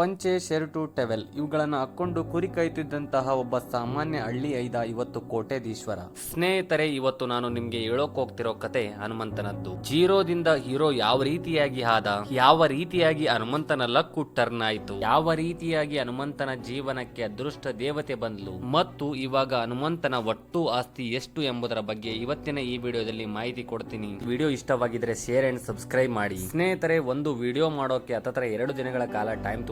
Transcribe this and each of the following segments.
ಪಂಚೆ, shirt, twelve ಇವುಗಳನ್ನು ಹಾಕೊಂಡು ಕುರಿ ಕಾಯ್ತಿದ್ದಂತಹ ಒಬ್ಬ ಸಾಮಾನ್ಯ ಹಳ್ಳಿ ಐದ ಇವತ್ತು ಕೋಟೆದೀಶ್ವರ ಸ್ನೇಹಿತರೆ, ಇವತ್ತು ನಾನು ನಿಮ್ಗೆ ಹೇಳೋಕ್ ಹೋಗ್ತಿರೋ ಕತೆ ಹನುಮಂತನದ್ದು. ಜೀರೋದಿಂದ ಹೀರೋ ಯಾವ ರೀತಿಯಾಗಿ ಆದ, ಯಾವ ರೀತಿಯಾಗಿ ಹನುಮಂತನ ಲಕ್ಕು ಟರ್ನ್ ಆಯ್ತು ಯಾವ ರೀತಿಯಾಗಿ ಹನುಮಂತನ ಜೀವನಕ್ಕೆ ಅದೃಷ್ಟ ದೇವತೆ ಬಂದ್ಲು, ಮತ್ತು ಇವಾಗ ಹನುಮಂತನ ಒಟ್ಟು ಆಸ್ತಿ ಎಷ್ಟು ಎಂಬುದರ ಬಗ್ಗೆ ಇವತ್ತಿನ ಈ ವಿಡಿಯೋದಲ್ಲಿ ಮಾಹಿತಿ ಕೊಡ್ತೀನಿ. ವಿಡಿಯೋ ಇಷ್ಟವಾಗಿದ್ರೆ ಶೇರ್ ಅಂಡ್ ಸಬ್ಸ್ಕ್ರೈಬ್ ಮಾಡಿ. ಸ್ನೇಹಿತರೆ, ಒಂದು ವಿಡಿಯೋ ಮಾಡೋಕೆ ಹತ್ತತ್ರ ಎರಡು ದಿನಗಳ ಕಾಲ ಟೈಮ್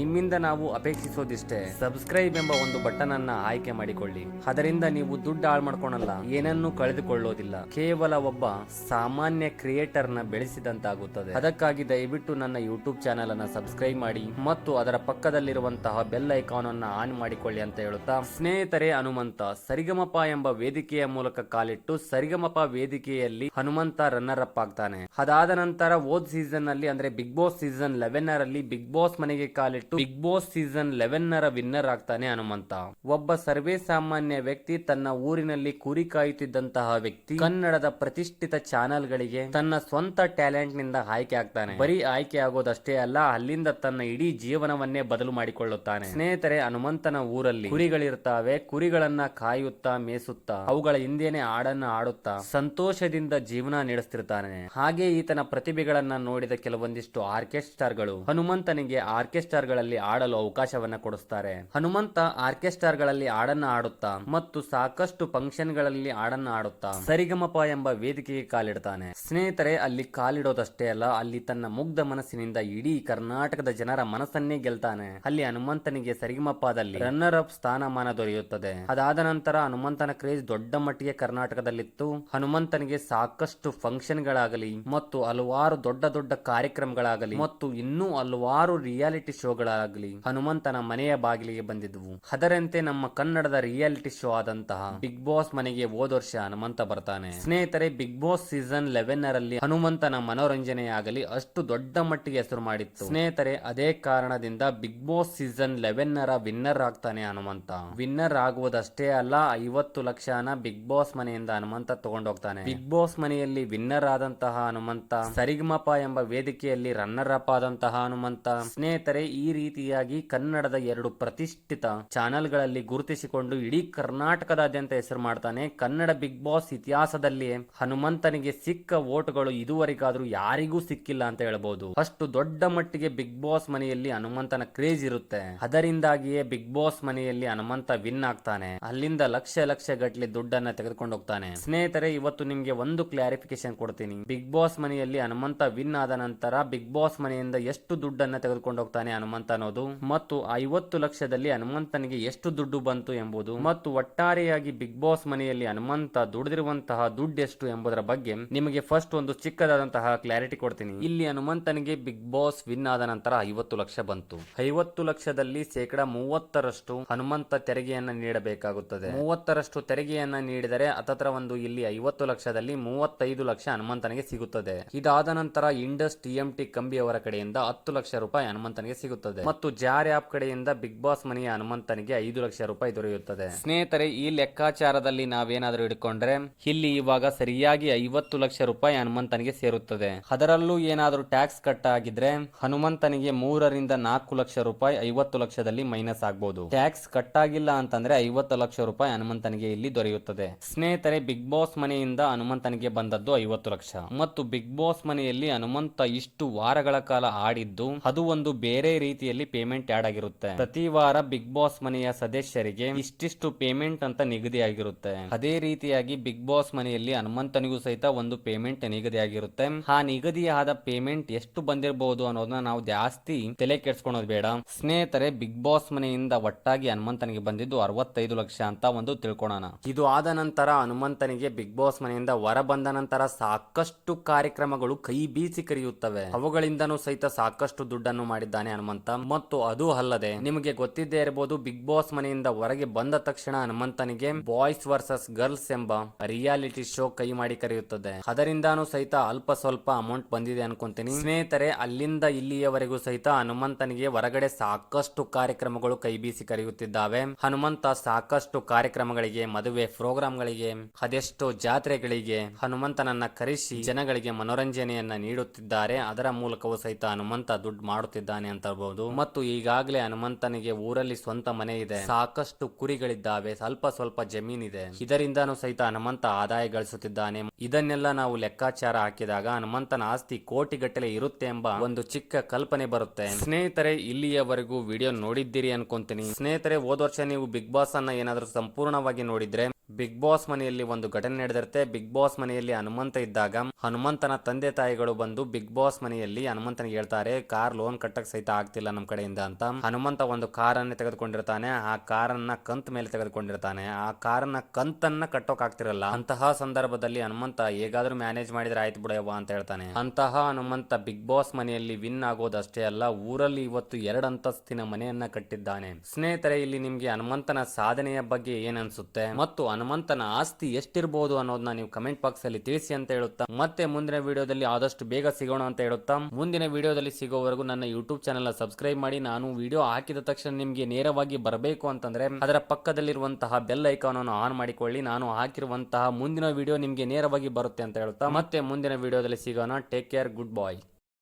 ನಿಮ್ಮಿಂದ ನಾವು ಅಪೇಕ್ಷಿಸೋದಿಷ್ಟೇ. ಸಬ್ಸ್ಕ್ರೈಬ್ ಎಂಬ ಒಂದು ಬಟನ್ ಅನ್ನ ಆಯ್ಕೆ ಮಾಡಿಕೊಳ್ಳಿ. ಅದರಿಂದ ನೀವು ದುಡ್ಡು ಹಾಳು ಮಾಡ್ಕೊಳಲ್ಲ. ಏನನ್ನು ಕಳೆದುಕೊಳ್ಳೋದಿಲ್ಲ. ಕೇವಲ ಒಬ್ಬ ಸಾಮಾನ್ಯ ಕ್ರಿಯೇಟರ್ನ ಬೆಳೆಸಿದಂತಾಗುತ್ತದೆ. ಅದಕ್ಕಾಗಿ ದಯವಿಟ್ಟು ನನ್ನ ಯೂಟ್ಯೂಬ್ ಚಾನೆಲ್ ಅನ್ನ ಸಬ್ಸ್ಕ್ರೈಬ್ ಮಾಡಿ ಮತ್ತು ಅದರ ಪಕ್ಕದಲ್ಲಿರುವಂತಹ ಬೆಲ್ ಐಕಾನ್ ಅನ್ನ ಆನ್ ಮಾಡಿಕೊಳ್ಳಿ ಅಂತ ಹೇಳುತ್ತಾ, ಸ್ನೇಹಿತರೆ ಹನುಮಂತ, ಸರಿಗಮಪ ಎಂಬ ವೇದಿಕೆಯ ಮೂಲಕ ಕಾಲಿಟ್ಟು ಸರಿಗಮಪ ವೇದಿಕೆಯಲ್ಲಿ ಹನುಮಂತ ರನ್ನರ್ ಅಪ್ ಆಗ್ತಾನೆ. ಅದಾದ ನಂತರ ಓದ್ ಸೀಸನ್ನಲ್ಲಿ ಅಂದ್ರೆ ಬಿಗ್ ಬಾಸ್ ಸೀಸನ್ ಲೆವೆನ್ ಅಲ್ಲಿ ಬಿಗ್ ಬಾಸ್ ಮನೆಗೆ ಕಾಲಿಟ್ಟು ಬಿಗ್ ಬಾಸ್ ಸೀಸನ್ ಲೆವೆನ್ ರ ವಿನ್ನರ್ ಆಗ್ತಾನೆ ಹನುಮಂತ. ಒಬ್ಬ ಸರ್ವೇ ಸಾಮಾನ್ಯ ವ್ಯಕ್ತಿ ತನ್ನ ಊರಿನಲ್ಲಿ ಕುರಿ ಕಾಯುತ್ತಿದ್ದಂತಹ ವ್ಯಕ್ತಿ ಕನ್ನಡದ ಪ್ರತಿಷ್ಠಿತ ಚಾನೆಲ್ ಗಳಿಗೆ ತನ್ನ ಸ್ವಂತ ಟ್ಯಾಲೆಂಟ್ನಿಂದ ಆಯ್ಕೆ ಆಗ್ತಾನೆ. ಬರೀ ಆಯ್ಕೆ ಆಗೋದಷ್ಟೇ ಅಲ್ಲ, ಅಲ್ಲಿಂದ ತನ್ನ ಇಡೀ ಜೀವನವನ್ನೇ ಬದಲು ಮಾಡಿಕೊಳ್ಳುತ್ತಾನೆ. ಸ್ನೇಹಿತರೆ, ಹನುಮಂತನ ಊರಲ್ಲಿ ಕುರಿಗಳಿರ್ತಾವೆ, ಕುರಿಗಳನ್ನ ಕಾಯುತ್ತಾ ಮೇಸುತ್ತಾ, ಅವುಗಳ ಹಿಂದೆನೆ ಹಾಡನ್ನ ಆಡುತ್ತಾ ಸಂತೋಷದಿಂದ ಜೀವನ ನಡೆಸ್ತಿರ್ತಾನೆ. ಹಾಗೆ ಈತನ ಪ್ರತಿಭೆಗಳನ್ನ ನೋಡಿದ ಕೆಲವೊಂದಿಷ್ಟು ಆರ್ಕೆಸ್ಟ್ರಾರ್ಗಳು ಹನುಮಂತನಿಗೆ ಆರ್ಕೆಸ್ಟ್ರಾರ್ಗಳಲ್ಲಿ ಆಡಲು ಅವಕಾಶವನ್ನ ಕೊಡಿಸ್ತಾರೆ. ಹನುಮಂತ ಆರ್ಕೆಸ್ಟ್ರಾಗಳಲ್ಲಿ ಹಾಡನ್ನ ಆಡುತ್ತಾ ಮತ್ತು ಸಾಕಷ್ಟು ಫಂಕ್ಷನ್ಗಳಲ್ಲಿ ಹಾಡನ್ನ ಆಡುತ್ತಾ ಸರಿಗಮಪ ಎಂಬ ವೇದಿಕೆಗೆ ಕಾಲಿಡ್ತಾನೆ. ಸ್ನೇಹಿತರೆ, ಅಲ್ಲಿ ಕಾಲಿಡೋದಷ್ಟೇ ಅಲ್ಲ, ಅಲ್ಲಿ ತನ್ನ ಮುಗ್ಧ ಮನಸ್ಸಿನಿಂದ ಇಡೀ ಕರ್ನಾಟಕದ ಜನರ ಮನಸ್ಸನ್ನೇ ಗೆಲ್ತಾನೆ. ಅಲ್ಲಿ ಹನುಮಂತನಿಗೆ ಸರಿಗಮಪದಲ್ಲಿ ರನ್ನರ್ ಅಪ್ ಸ್ಥಾನಮಾನ ದೊರೆಯುತ್ತದೆ. ಅದಾದ ನಂತರ ಹನುಮಂತನ ಕ್ರೇಜ್ ದೊಡ್ಡ ಮಟ್ಟಿಗೆ ಕರ್ನಾಟಕದಲ್ಲಿತ್ತು. ಹನುಮಂತನಿಗೆ ಸಾಕಷ್ಟು ಫಂಕ್ಷನ್ ಗಳಾಗಲಿ ಮತ್ತು ಹಲವಾರು ದೊಡ್ಡ ದೊಡ್ಡ ಕಾರ್ಯಕ್ರಮಗಳಾಗಲಿ ಮತ್ತು ಇನ್ನೂ ಹಲವಾರು ರಿಯಾಲಿಟಿ ಶೋಗಳಾಗಲಿ, ಹನುಮಂತನ ಮನೆಯ ಬಾಗಿಲಿಗೆ ಬಂದಿದ್ವು. ಅದರಂತೆ ನಮ್ಮ ಕನ್ನಡದ ರಿಯಾಲಿಟಿ ಶೋ ಆದಂತಹ ಬಿಗ್ ಬಾಸ್ ಮನೆಗೆ ಹೋದ ವರ್ಷ ಹನುಮಂತ ಬರ್ತಾನೆ. ಸ್ನೇಹಿತರೆ, ಬಿಗ್ ಬಾಸ್ ಸೀಸನ್ ಲೆವೆನ್ ರಲ್ಲಿ ಹನುಮಂತನ ಮನೋರಂಜನೆಯಾಗಲಿ ಅಷ್ಟು ದೊಡ್ಡ ಮಟ್ಟಿಗೆ ಹೆಸರು ಮಾಡಿತ್ತು. ಸ್ನೇಹಿತರೆ, ಅದೇ ಕಾರಣದಿಂದ ಬಿಗ್ ಬಾಸ್ ಸೀಸನ್ ಲೆವೆನ್ ರ ವಿನ್ನರ್ ಆಗ್ತಾನೆ ಹನುಮಂತ. ವಿನ್ನರ್ ಆಗುವುದಷ್ಟೇ ಅಲ್ಲ, ಐವತ್ತು ಲಕ್ಷನ ಬಿಗ್ ಬಾಸ್ ಮನೆಯಿಂದ ಹನುಮಂತ ತಗೊಂಡೋಗ್ತಾನೆ. ಬಿಗ್ ಬಾಸ್ ಮನೆಯಲ್ಲಿ ವಿನ್ನರ್ ಆದಂತಹ ಹನುಮಂತ, ಸರಿಗಮಪ ಎಂಬ ವೇದಿಕೆಯಲ್ಲಿ ರನ್ನರ್ ಅಪ್ ಆದಂತಹ ಹನುಮಂತ, ಸ್ನೇಹಿತರೆ ಈ ರೀತಿಯಾಗಿ ಕನ್ನಡದ ಎರಡು ಪ್ರತಿಷ್ಠಿತ ಚಾನೆಲ್ಗಳಲ್ಲಿ ಗುರುತಿಸಿಕೊಂಡು ಇಡೀ ಕರ್ನಾಟಕದಾದ್ಯಂತ ಹೆಸರು ಮಾಡ್ತಾನೆ. ಕನ್ನಡ ಬಿಗ್ ಬಾಸ್ ಇತಿಹಾಸದಲ್ಲಿ ಹನುಮಂತನಿಗೆ ಸಿಕ್ಕ ಓಟ್ಗಳು ಇದುವರೆಗಾದ್ರೂ ಯಾರಿಗೂ ಸಿಕ್ಕಿಲ್ಲ ಅಂತ ಹೇಳ್ಬಹುದು ಅಷ್ಟು ದೊಡ್ಡ ಮಟ್ಟಿಗೆ ಬಿಗ್ ಬಾಸ್ ಮನೆಯಲ್ಲಿ ಹನುಮಂತನ ಕ್ರೇಜ್ ಇರುತ್ತೆ. ಅದರಿಂದಾಗಿಯೇ ಬಿಗ್ ಬಾಸ್ ಮನೆಯಲ್ಲಿ ಹನುಮಂತ ವಿನ್ ಆಗ್ತಾನೆ. ಅಲ್ಲಿಂದ ಲಕ್ಷ ಲಕ್ಷ ಗಟ್ಟಲೆ ದುಡ್ಡನ್ನ ತೆಗೆದುಕೊಂಡು ಹೋಗ್ತಾನೆ. ಸ್ನೇಹಿತರೆ, ಇವತ್ತು ನಿಮ್ಗೆ ಒಂದು ಕ್ಲಾರಿಫಿಕೇಶನ್ ಕೊಡ್ತೀನಿ. ಬಿಗ್ ಬಾಸ್ ಮನೆಯಲ್ಲಿ ಹನುಮಂತ ವಿನ್ ಆದ ನಂತರ ಬಿಗ್ ಬಾಸ್ ಮನೆಯಿಂದ ಎಷ್ಟು ದುಡ್ಡನ್ನ ತೆಗೆದುಕೊಂಡು ಹೋಗ್ತಾನೆ ಹನುಮಂತ ಅನ್ನೋದು. ಮತ್ತು ಐವತ್ತು ಲಕ್ಷದಲ್ಲಿ ಹನುಮಂತನಿಗೆ ಎಷ್ಟು ದುಡ್ಡು ಬಂತು ಎಂಬುದು ಮತ್ತು ಒಟ್ಟಾರೆಯಾಗಿ ಬಿಗ್ ಬಾಸ್ ಮನೆಯಲ್ಲಿ ಹನುಮಂತ ದುಡಿದಿರುವಂತಹ ದುಡ್ಡು ಎಷ್ಟು ಎಂಬುದರ ಬಗ್ಗೆ ನಿಮಗೆ ಫಸ್ಟ್ ಒಂದು ಚಿಕ್ಕದಾದಂತಹ ಕ್ಲಾರಿಟಿ ಕೊಡ್ತೀನಿ. ಇಲ್ಲಿ ಹನುಮಂತನಿಗೆ ಬಿಗ್ ಬಾಸ್ ವಿನ್ ಆದ ನಂತರ ಐವತ್ತು ಲಕ್ಷ ಬಂತು. ಐವತ್ತು ಲಕ್ಷದಲ್ಲಿ ಶೇಕಡ ಮೂವತ್ತರಷ್ಟು ಹನುಮಂತ ತೆರಿಗೆಯನ್ನ ನೀಡಬೇಕಾಗುತ್ತದೆ. ಮೂವತ್ತರಷ್ಟು ತೆರಿಗೆಯನ್ನ ನೀಡಿದರೆ ಅತತ್ರ ಒಂದು ಇಲ್ಲಿ ಐವತ್ತು ಲಕ್ಷದಲ್ಲಿ ಮೂವತ್ತೈದು ಲಕ್ಷ ಹನುಮಂತನಿಗೆ ಸಿಗುತ್ತದೆ. ಇದಾದ ನಂತರ ಇಂಡಸ್ ಟಿಎಂಟಿ ಕಂಬಿ ಅವರ ಕಡೆಯಿಂದ ಹತ್ತು ಲಕ್ಷ ರೂಪಾಯಿ ಹನುಮಂತನಿಗೆ ಸಿಗುತ್ತದೆ. ಮತ್ತು ಜಾರ್ ಆಪ್ ಕಡೆಯಿಂದ ಬಿಗ್ ಬಾಸ್ ಮನೆಯ ಹನುಮಂತನಿಗೆ ಐದು ಲಕ್ಷ ರೂಪಾಯಿ ದೊರೆಯುತ್ತದೆ. ಸ್ನೇಹಿತರೆ ಈ ಲೆಕ್ಕಾಚಾರದಲ್ಲಿ ನಾವೇನಾದರೂ ಇಟ್ಕೊಂಡ್ರೆ ಇಲ್ಲಿ ಇವಾಗ ಸರಿಯಾಗಿ ಐವತ್ತು ಲಕ್ಷ ರೂಪಾಯಿ ಹನುಮಂತನಿಗೆ ಸೇರುತ್ತದೆ. ಅದರಲ್ಲೂ ಏನಾದರೂ ಟ್ಯಾಕ್ಸ್ ಕಟ್ ಆಗಿದ್ರೆ ಹನುಮಂತನಿಗೆ ಮೂರರಿಂದ ನಾಲ್ಕು ಲಕ್ಷ ರೂಪಾಯಿ ಐವತ್ತು ಲಕ್ಷದಲ್ಲಿ ಮೈನಸ್ ಆಗಬಹುದು ಟ್ಯಾಕ್ಸ್ ಕಟ್ ಆಗಿಲ್ಲ ಅಂತಂದ್ರೆ ಐವತ್ತು ಲಕ್ಷ ರೂಪಾಯಿ ಹನುಮಂತನಿಗೆ ಇಲ್ಲಿ ದೊರೆಯುತ್ತದೆ. ಸ್ನೇಹಿತರೆ ಬಿಗ್ ಬಾಸ್ ಮನೆಯಿಂದ ಹನುಮಂತನಿಗೆ ಬಂದದ್ದು ಐವತ್ತು ಲಕ್ಷ. ಮತ್ತು ಬಿಗ್ ಬಾಸ್ ಮನೆಯಲ್ಲಿ ಹನುಮಂತ ಇಷ್ಟು ವಾರಗಳ ಕಾಲ ಆಡಿದ್ದು ಅದು ಒಂದು ಬೇರೆ ರೀತಿಯಲ್ಲಿ ಪೇಮೆಂಟ್ ಆಡ್ ಆಗಿರುತ್ತೆ. ಪ್ರತಿ ವಾರ ಬಿಗ್ ಬಾಸ್ ಮನೆಯ ಸದಸ್ಯರಿಗೆ ಇಷ್ಟಿಷ್ಟು ಪೇಮೆಂಟ್ ಅಂತ ನಿಗದಿಯಾಗಿರುತ್ತೆ ಅದೇ ರೀತಿಯಾಗಿ ಬಿಗ್ ಬಾಸ್ ಮನೆಯಲ್ಲಿ ಹನುಮಂತನಿಗೂ ಸಹಿತ ಒಂದು ಪೇಮೆಂಟ್ ನಿಗದಿಯಾಗಿರುತ್ತೆ ಆ ನಿಗದಿಯಾದ ಪೇಮೆಂಟ್ ಎಷ್ಟು ಬಂದಿರಬಹುದು ಅನ್ನೋದನ್ನ ನಾವು ಜಾಸ್ತಿ ತಲೆ ಕೆಡ್ಸ್ಕೊಳೋದು ಬೇಡ. ಸ್ನೇಹಿತರೆ ಬಿಗ್ ಬಾಸ್ ಮನೆಯಿಂದ ಒಟ್ಟಾಗಿ ಹನುಮಂತನಿಗೆ ಬಂದಿದ್ದು ಅರವತ್ತೈದು ಲಕ್ಷ ಅಂತ ಒಂದು ತಿಳ್ಕೊಳೋಣ. ಇದು ಆದ ನಂತರ ಹನುಮಂತನಿಗೆ ಬಿಗ್ ಬಾಸ್ ಮನೆಯಿಂದ ಹೊರ ಬಂದ ನಂತರ ಸಾಕಷ್ಟು ಕಾರ್ಯಕ್ರಮಗಳು ಕೈ ಬೀಸಿ ಕರೆಯುತ್ತವೆ. ಅವುಗಳಿಂದನೂ ಸಹಿತ ಸಾಕಷ್ಟು ದುಡ್ಡನ್ನು ಮಾಡಿದ್ದಾನೆ ಹನುಮಂತ. ಮತ್ತು ಅದು ಅಲ್ಲದೆ, ನಿಮಗೆ ಗೊತ್ತಿದ್ದೇ ಇರಬಹುದು ಬಿಗ್ ಬಾಸ್ ಮನೆಯಿಂದ ಹೊರಗೆ ಬಂದ ತಕ್ಷಣ ಹನುಮಂತನಿಗೆ ಬಾಯ್ಸ್ ವರ್ಸಸ್ ಗರ್ಲ್ಸ್ ಎಂಬ ರಿಯಾಲಿಟಿ ಶೋ ಕೈ ಮಾಡಿ ಕರೆಯುತ್ತದೆ. ಅದರಿಂದಾನು ಸಹಿತ ಅಲ್ಪ ಸ್ವಲ್ಪ ಅಮೌಂಟ್ ಬಂದಿದೆ ಅನ್ಕೊಂತೀನಿ. ಸ್ನೇಹಿತರೆ, ಅಲ್ಲಿಂದ ಇಲ್ಲಿಯವರೆಗೂ ಸಹಿತ ಹನುಮಂತನಿಗೆ ಹೊರಗಡೆ ಸಾಕಷ್ಟು ಕಾರ್ಯಕ್ರಮಗಳು ಕೈ ಬೀಸಿ ಕರೆಯುತ್ತಿದ್ದಾವೆ. ಹನುಮಂತ ಸಾಕಷ್ಟು ಕಾರ್ಯಕ್ರಮಗಳಿಗೆ, ಮದುವೆ ಪ್ರೋಗ್ರಾಂಗಳಿಗೆ, ಅದೆಷ್ಟೋ ಜಾತ್ರೆಗಳಿಗೆ ಹನುಮಂತನನ್ನ ಕರೆಸಿ ಜನಗಳಿಗೆ ಮನೋರಂಜನೆಯನ್ನ ನೀಡುತ್ತಿದ್ದಾರೆ. ಅದರ ಮೂಲಕವೂ ಸಹಿತ ಹನುಮಂತ ದುಡ್ಡು ಮಾಡುತ್ತಿದ್ದಾನೆ ಅಂತ ತರಬಹುದು ಮತ್ತು ಈಗಾಗಲೇ ಹನುಮಂತನಿಗೆ ಊರಲ್ಲಿ ಸ್ವಂತ ಮನೆ ಇದೆ. ಸಾಕಷ್ಟು ಕುರಿಗಳಿದ್ದಾವೆ. ಸ್ವಲ್ಪ ಸ್ವಲ್ಪ ಜಮೀನಿದೆ ಇದರಿಂದಾನು ಸಹಿತ ಹನುಮಂತ ಆದಾಯ ಗಳಿಸುತ್ತಿದ್ದಾನೆ. ಇದನ್ನೆಲ್ಲ ನಾವು ಲೆಕ್ಕಾಚಾರ ಹಾಕಿದಾಗ ಹನುಮಂತನ ಆಸ್ತಿ ಕೋಟಿಗಟ್ಟಲೆ ಇರುತ್ತೆ ಎಂಬ ಒಂದು ಚಿಕ್ಕ ಕಲ್ಪನೆ ಬರುತ್ತೆ. ಸ್ನೇಹಿತರೆ, ಇಲ್ಲಿಯವರೆಗೂ ವಿಡಿಯೋ ನೋಡಿದ್ದೀರಿ ಅನ್ಕೊಂತೀನಿ. ಸ್ನೇಹಿತರೆ, ಹೋದ ವರ್ಷ ನೀವು ಬಿಗ್ ಬಾಸ್ ಅನ್ನ ಏನಾದರೂ ಸಂಪೂರ್ಣವಾಗಿ ನೋಡಿದ್ರೆ ಬಿಗ್ ಬಾಸ್ ಮನೆಯಲ್ಲಿ ಒಂದು ಘಟನೆ ನಡೆದಿರುತ್ತೆ. ಬಿಗ್ ಬಾಸ್ ಮನೆಯಲ್ಲಿ ಹನುಮಂತ ಇದ್ದಾಗ ಹನುಮಂತನ ತಂದೆ ತಾಯಿಗಳು ಬಂದು ಬಿಗ್ ಬಾಸ್ ಮನೆಯಲ್ಲಿ ಹನುಮಂತನಿಗೆ ಹೇಳ್ತಾರೆ, ಕಾರ್ ಲೋನ್ ಕಟ್ಟಕ್ ಸಹಿತ ಆಗ್ತಿಲ್ಲ ನಮ್ ಕಡೆಯಿಂದ ಅಂತ. ಹನುಮಂತ ಒಂದು ಕಾರನ್ನ ತೆಗೆದುಕೊಂಡಿರ್ತಾನೆ. ಆ ಕಾರನ್ನ ಕಂತ್ ಮೇಲೆ ತೆಗೆದುಕೊಂಡಿರ್ತಾನೆ. ಆ ಕಾರನ್ನ ಕಂತನ್ನ ಕಟ್ಟೋಕ್ ಆಗ್ತಿರಲ್ಲ. ಅಂತಹ ಸಂದರ್ಭದಲ್ಲಿ ಹನುಮಂತ, ಹೇಗಾದ್ರೂ ಮ್ಯಾನೇಜ್ ಮಾಡಿದ್ರೆ ಆಯ್ತು ಬಿಡಯವ್ವ ಅಂತ ಹೇಳ್ತಾನೆ. ಅಂತಹ ಹನುಮಂತ ಬಿಗ್ ಬಾಸ್ ಮನೆಯಲ್ಲಿ ವಿನ್ ಆಗೋದಷ್ಟೇ ಅಲ್ಲ, ಊರಲ್ಲಿ ಇವತ್ತು ಎರಡು ಅಂತಸ್ತಿನ ಮನೆಯನ್ನ ಕಟ್ಟಿದ್ದಾನೆ. ಸ್ನೇಹಿತರೆ, ಇಲ್ಲಿ ನಿಮ್ಗೆ ಹನುಮಂತನ ಸಾಧನೆಯ ಬಗ್ಗೆ ಏನ್ ಅನ್ಸುತ್ತೆ? ಮತ್ತು ಹನುಮಂತನ ಆಸ್ತಿ ಎಷ್ಟಿರ್ಬೋದು ಅನ್ನೋದನ್ನ ನೀವು ಕಮೆಂಟ್ ಬಾಕ್ಸ್ ಅಲ್ಲಿ ತಿಳಿಸಿ ಅಂತ ಹೇಳುತ್ತಾ, ಮತ್ತೆ ಮುಂದಿನ ವಿಡಿಯೋದಲ್ಲಿ ಆದಷ್ಟು ಬೇಗ ಸಿಗೋಣ ಅಂತ ಹೇಳುತ್ತಾ, ಮುಂದಿನ ವಿಡಿಯೋದಲ್ಲಿ ಸಿಗೋವರೆಗೂ ನನ್ನ ಯೂಟ್ಯೂಬ್ ಚಾನೆಲ್ ಸಬ್ಸ್ಕ್ರೈಬ್ ಮಾಡಿ, ನಾನು ವಿಡಿಯೋ ಹಾಕಿದ ತಕ್ಷಣ ನಿಮಗೆ ನೇರವಾಗಿ ಬರಬೇಕು ಅಂತಂದ್ರೆ ಅದರ ಪಕ್ಕದಲ್ಲಿರುವಂತಹ ಬೆಲ್ ಐಕಾನ್ ಅನ್ನು ಆನ್ ಮಾಡಿಕೊಳ್ಳಿ, ನಾನು ಹಾಕಿರುವಂತಹ ಮುಂದಿನ ವಿಡಿಯೋ ನಿಮಗೆ ನೇರವಾಗಿ ಬರುತ್ತೆ ಅಂತ ಹೇಳುತ್ತಾ, ಮತ್ತೆ ಮುಂದಿನ ವಿಡಿಯೋದಲ್ಲಿ ಸಿಗೋಣ ಟೇಕ್ ಕೇರ್ ಗುಡ್ ಬಾಯ್